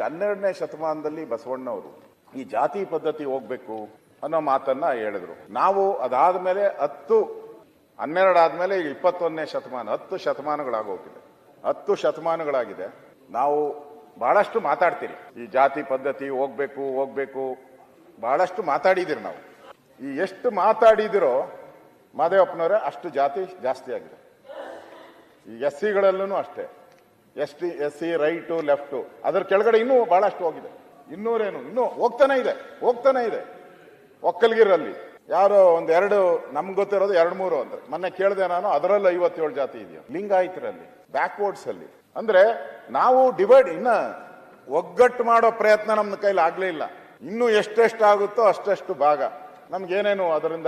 ಹನ್ನೆರಡನೇ ಶತಮಾನದಲ್ಲಿ ಬಸವಣ್ಣವರು ಈ ಜಾತಿ ಪದ್ಧತಿ ಹೋಗ್ಬೇಕು ಅನ್ನೋ ಮಾತನ್ನ ಹೇಳಿದ್ರು. ನಾವು ಅದಾದ ಮೇಲೆ ಹತ್ತು, ಹನ್ನೆರಡು ಆದ್ಮೇಲೆ ಈಗ ಇಪ್ಪತ್ತೊಂದನೇ ಶತಮಾನ, ಹತ್ತು ಶತಮಾನಗಳಾಗೋಗಿದೆ. ಹತ್ತು ಶತಮಾನಗಳಾಗಿದೆ. ನಾವು ಬಹಳಷ್ಟು ಮಾತಾಡ್ತೀರಿ. ಈ ಜಾತಿ ಪದ್ಧತಿ ಹೋಗ್ಬೇಕು ಹೋಗ್ಬೇಕು, ಬಹಳಷ್ಟು ಮಾತಾಡಿದಿರಿ ನಾವು. ಈ ಎಷ್ಟು ಮಾತಾಡಿದಿರೋ ಮಾದೇವಪ್ಪನವರೇ ಅಷ್ಟು ಜಾತಿ ಜಾಸ್ತಿ ಆಗಿದೆ. ಈ ಎಸ್ ಸಿಗಳಲ್ಲೂ ಅಷ್ಟೇ. S T S C, right, left. ಅದರ ಕೆಳಗಡೆ ಇನ್ನೂ ಬಹಳಷ್ಟು ಹೋಗಿದೆ. ಇನ್ನೂರೇನು, ಇನ್ನೂ ಹೋಗ್ತಾನೆ ಇದೆ ಹೋಗ್ತಾನೆ ಇದೆ. ಒಕ್ಕಲ್ಗಿರಲ್ಲಿ ಯಾರೋ ಒಂದ್ ಎರಡು, ನಮ್ಗೆ ಗೊತ್ತಿರೋದು ಎರಡು ಮೂರು ಅಂದ್ರೆ ಮೊನ್ನೆ ಕೇಳಿದೆ ನಾನು, ಅದರಲ್ಲಿ ಐವತ್ತೇಳು ಜಾತಿ ಇದೆಯಾ? ಲಿಂಗಾಯತರಲ್ಲಿ ಬ್ಯಾಕ್ವರ್ಡ್ಸ್ ಅಲ್ಲಿ ಅಂದ್ರೆ ನಾವು ಡಿವೈಡ್, ಇನ್ನ ಒಗ್ಗಟ್ಟು ಮಾಡೋ ಪ್ರಯತ್ನ ನಮ್ಮ ಕೈಲಿ ಆಗ್ಲೇ ಇಲ್ಲ. ಇನ್ನೂ ಎಷ್ಟೆಷ್ಟು ಆಗುತ್ತೋ ಅಷ್ಟೆಷ್ಟು ಭಾಗ. ನಮ್ಗೇನೇನು ಅದರಿಂದ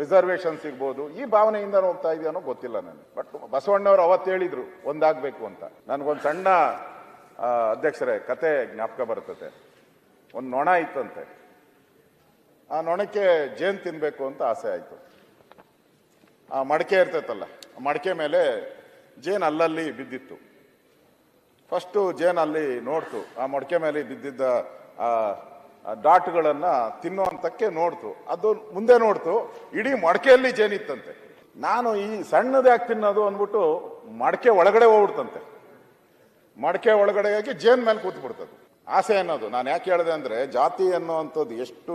ರಿಸರ್ವೇಶನ್ ಸಿಗ್ಬೋದು, ಈ ಭಾವನೆಯಿಂದ ಹೋಗ್ತಾ ಇದೆಯೋ ಗೊತ್ತಿಲ್ಲ ನನಗೆ. ಬಟ್ ಬಸವಣ್ಣವರು ಅವತ್ತು ಹೇಳಿದ್ರು, ಒಂದಾಗಬೇಕು ಅಂತ. ನನಗೊಂದು ಸಣ್ಣ ಅಧ್ಯಕ್ಷರೇ, ಕತೆ ಜ್ಞಾಪಕ ಬರ್ತದೆ ಒಂದು ನೊಣ ಇತ್ತಂತೆ. ಆ ನೊಣಕ್ಕೆ ಜೇನು ತಿನ್ನಬೇಕು ಅಂತ ಆಸೆ ಆಯಿತು. ಆ ಮಡಕೆ ಇರ್ತೈತಲ್ಲ, ಆ ಮಡಕೆ ಮೇಲೆ ಜೇನು ಅಲ್ಲಲ್ಲಿ ಬಿದ್ದಿತ್ತು. ಫಸ್ಟು ಜೇನು ಅಲ್ಲಿ ನೋಡ್ತು, ಆ ಮಡಕೆ ಮೇಲೆ ಬಿದ್ದಿದ್ದ, ಆ ಡಾಟ್ಗಳನ್ನ ತಿನ್ನುವಂತಕ್ಕೆ ನೋಡ್ತು. ಅದು ಮುಂದೆ ನೋಡ್ತು. ಇಡೀ ಮಡಕೆಯಲ್ಲಿ ಜೇನಿತ್ತಂತೆ ನಾನು ಈ ಸಣ್ಣದು ಯಾಕೆ ತಿನ್ನೋದು ಅಂದ್ಬಿಟ್ಟು ಮಡಕೆ ಒಳಗಡೆ ಹೋಗ್ಬಿಡ್ತಂತೆ. ಮಡಕೆ ಒಳಗಡೆ ಹೋಗಿ ಜೇನ್ ಮೇಲೆ ಕೂತ್ಬಿಡ್ತದೆ. ಆಸೆ ಅನ್ನೋದು. ನಾನು ಯಾಕೆ ಹೇಳಿದೆ ಅಂದ್ರೆ ಜಾತಿ ಅನ್ನುವಂಥದ್ದು ಎಷ್ಟು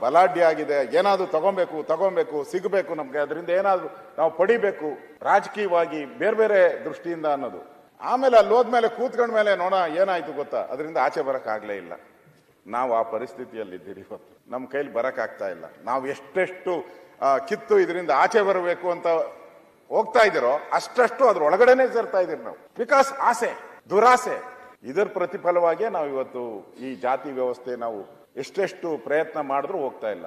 ಬಲಾಢ್ಯ ಆಗಿದೆ. ಏನಾದ್ರೂ ತಗೊಬೇಕು ತಗೊಬೇಕು, ಸಿಗಬೇಕು ನಮಗೆ. ಅದರಿಂದ ಏನಾದರೂ ನಾವು ಪಡಿಬೇಕು. ರಾಜಕೀಯವಾಗಿ ಬೇರೆ ಬೇರೆ ದೃಷ್ಟಿಯಿಂದ ಅನ್ನೋದು. ಆಮೇಲೆ ಅಲ್ಲಿ ಹೋದ್ಮೇಲೆ ಕೂತ್ಕೊಂಡ ಮೇಲೆ ನೋಡ ಏನಾಯ್ತು ಗೊತ್ತಾ? ಅದರಿಂದ ಆಚೆ ಬರೋಕ್ಕಾಗಲೇ ಇಲ್ಲ. ನಾವು ಆ ಪರಿಸ್ಥಿತಿಯಲ್ಲಿ ಇದ್ದೀರಿ ಇವತ್ತು. ನಮ್ಮ ಕೈಲಿ ಬರೋಕ್ಕಾಗ್ತಾ ಇಲ್ಲ. ನಾವು ಎಷ್ಟೆಷ್ಟು ಕಿತ್ತು ಇದರಿಂದ ಆಚೆ ಬರಬೇಕು ಅಂತ ಹೋಗ್ತಾ ಇದ್ದೀರೋ ಅಷ್ಟಷ್ಟು ಅದ್ರ ಒಳಗಡೆನೆ ಸೇರ್ತಾ ಇದೀವಿ ನಾವು. ಬಿಕಾಸ್ ಆಸೆ, ದುರಾಸೆ, ಇದರ ಪ್ರತಿಫಲವಾಗಿಯೇ ನಾವು ಇವತ್ತು ಈ ಜಾತಿ ವ್ಯವಸ್ಥೆ ನಾವು ಎಷ್ಟೆಷ್ಟು ಪ್ರಯತ್ನ ಮಾಡಿದ್ರೂ ಹೋಗ್ತಾ ಇಲ್ಲ.